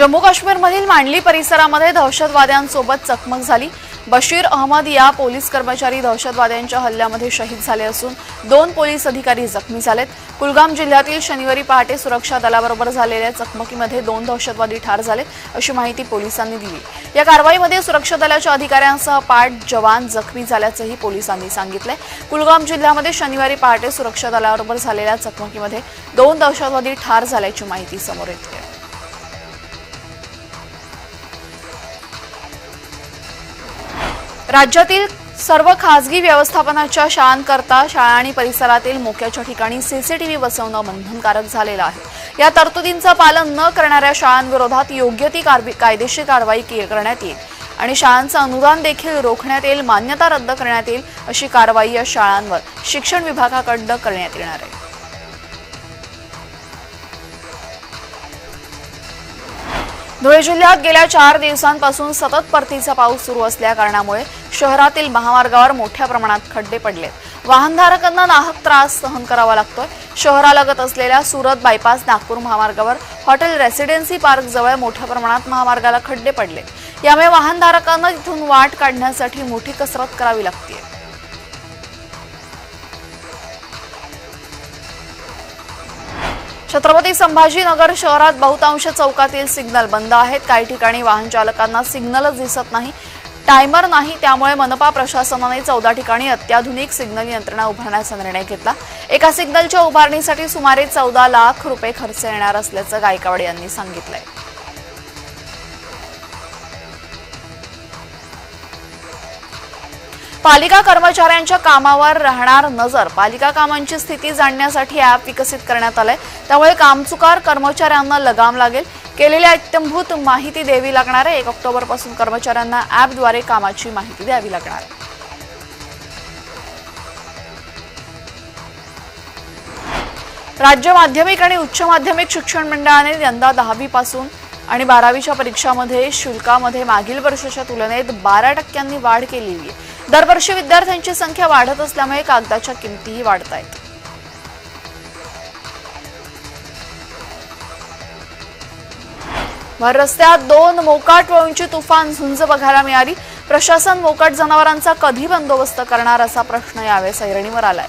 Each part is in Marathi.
जम्मू काश्मीरमधील मांडली परिसरामध्ये दहशतवाद्यांसोबत चकमक झाली. बशीर अहमद या पोलीस कर्मचारी दहशतवाद्यांच्या हल्ल्यामध्ये शहीद झाले असून दोन पोलीस अधिकारी जखमी झालेत. कुलगाम जिल्ह्यातील शनिवारी पहाटे सुरक्षा दलाबरोबर झालेल्या चकमकीमध्ये दोन दहशतवादी ठार झालेत अशी माहिती पोलिसांनी दिली. या कारवाईमध्ये सुरक्षा दलाच्या अधिकाऱ्यांसह पाठ जवान जखमी झाल्याचंही पोलिसांनी सांगितलंय. कुलगाम जिल्ह्यामध्ये शनिवारी पहाटे सुरक्षा दलाबरोबर झालेल्या चकमकीमध्ये दोन दहशतवादी ठार झाल्याची माहिती समोर येते राज्यातील सर्व खासगी व्यवस्थापनाच्या शाळांकरता शाळा आणि परिसरातील मोक्याच्या ठिकाणी सीसीटीव्ही बसवणं बंधनकारक झालेलं आहे. या तरतुदींचं पालन न करणाऱ्या शाळांविरोधात योग्य ती कायदेशीर कारवाई करण्यात येईल आणि शाळांचं अनुदान देखील रोखण्यात येईल मान्यता रद्द करण्यात येईल अशी कारवाई या शाळांवर शिक्षण विभागाकडनं करण्यात येणार आहे. धुळे जिल्ह्यात गेल्या चार दिवसांपासून सतत परतीचा पाऊस सुरू असल्या कारणामुळे शहरातील महामार्गावर मोठ्या प्रमाणात खड्डे पडलेत. वाहनधारकांना नाहक त्रास सहन करावा लागतोय. शहरालगत असलेल्या सुरत बायपास नागपूर महामार्गावर हॉटेल रेसिडेन्सी पार्क जवळ मोठ्या प्रमाणात महामार्गाला खड्डे पडले यामुळे वाहनधारकांना तिथून वाट काढण्यासाठी मोठी कसरत करावी लागते छत्रपती संभाजीनगर शहरात बहुतांश चौकातील सिग्नल बंद आहेत. काही ठिकाणी वाहन चालकांना सिग्नलच दिसत नाही. टायमर नाही त्यामुळे मनपा प्रशासनाने चौदा ठिकाणी अत्याधुनिक सिग्नल यंत्रणा उभारण्याचा निर्णय घेतला. एका सिग्नलच्या उभारणीसाठी सुमारे चौदा लाख रुपये खर्च येणार असल्याचं गायकवाड यांनी सांगितलंय. पालिका कर्मचाऱ्यांच्या कामावर राहणार नजर. पालिका कामांची स्थिती जाणण्यासाठी ॲप विकसित करण्यात आलंय. त्यामुळे कामचुकार कर्मचाऱ्यांना लगाम लागेल. केलेल्या इत्यंभूत माहिती द्यावी लागणार आहे. एक ऑक्टोबरपासून कर्मचाऱ्यांना ॲपद्वारे कामाची माहिती द्यावी लागणार आहे. राज्य माध्यमिक आणि उच्च माध्यमिक शिक्षण मंडळाने यंदा दहावीपासून आणि बारावीच्या परीक्षामध्ये शुल्कामध्ये मागील वर्षाच्या तुलनेत बारा टक्क्यांनी वाढ केलेली आहे. दरवर्षी विद्यार्थ्यांची संख्या वाढत असल्यामुळे कागदाच्या किमतीही वाढत आहेत. भर रस्त्यात दोन मोकाट वळूंची तुफान झुंज बघायला मिळाली. प्रशासन मोकाट जनावरांचा कधी बंदोबस्त करणार असा प्रश्न यावेळेस ऐरणीवर आलाय.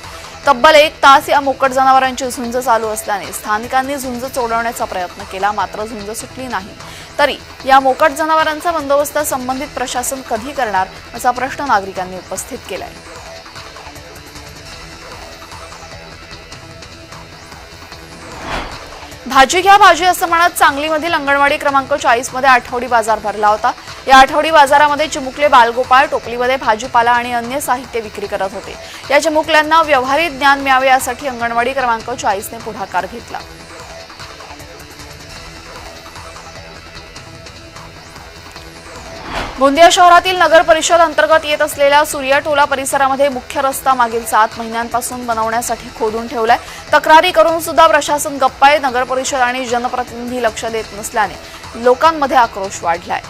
तब्बल एक तास या मोकट जनावरांची झुंज चालू असल्याने स्थानिकांनी झुंज चोडवण्याचा प्रयत्न केला मात्र झुंज सुटली नाही. तरी या मोकट जनावरांचा बंदोबस्त संबंधित प्रशासन कधी करणार असा प्रश्न नागरिकांनी उपस्थित केलाय. भाजी घ्या भाजी असं म्हणत सांगलीमधील अंगणवाडी क्रमांक चाळीसमध्ये आठवडी बाजार भरला होता. या आठवडी बाजारामध्ये चिमुकले बालगोपाळ टोपलीमध्ये भाजीपाला आणि अन्य साहित्य विक्री करत होते. या चिमुकल्यांना व्यवहारिक ज्ञान मिळावे यासाठी अंगणवाडी क्रमांक चाळीसने पुढाकार घेतला. गोंदिया शहरातील नगर परिषद अंतर्गत येत असलेल्या सूर्या टोला परिसरामध्ये मुख्य रस्ता मागील सात महिन्यांपासून बनवण्यासाठी खोदून ठेवलाय. तक्रारी करून सुद्धा प्रशासन गप्पा नगर परिषद आणि जनप्रतिनिधी लक्ष देत नसल्याने लोकांमध्ये आक्रोश वाढलाय.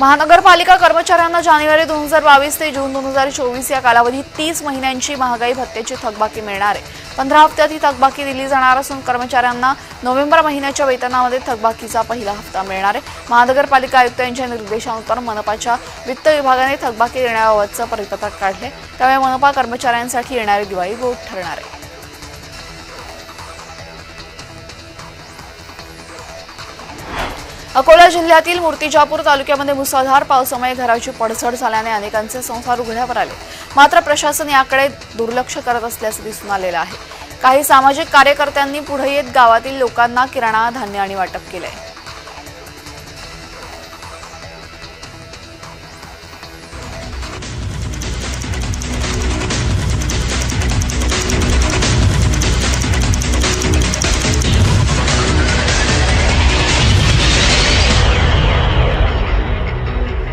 महानगरपालिका कर्मचाऱ्यांना जानेवारी दोन हजार बावीस ते जून दोन हजार चोवीस या कालावधीत तीस महिन्यांची महागाई भत्त्याची थकबाकी मिळणार आहे. पंधरा हप्त्यात ही थकबाकी दिली जाणार असून कर्मचाऱ्यांना नोव्हेंबर महिन्याच्या वेतनामध्ये थकबाकीचा पहिला हप्ता मिळणार आहे. महानगरपालिका आयुक्त यांच्या निर्देशानुसार मनपाच्या वित्त विभागाने थकबाकी देण्याबाबतचं परिपत्रक काढले. त्यामुळे मनपा कर्मचाऱ्यांसाठी येणारी दिवाळी गोड ठरणार आहे. अकोला जिल्ह्यातील मूर्तिजापूर तालुक्यामध्ये मुसळधार पावसामुळे घराची पडझड झाल्याने अनेकांचे संसार उघड्यावर आले. मात्र प्रशासन याकडे दुर्लक्ष करत असल्याचं दिसून आलेलं आहे. काही सामाजिक कार्यकर्त्यांनी पुढे येत गावातील लोकांना किराणा धान्य आणि वाटप केलंय.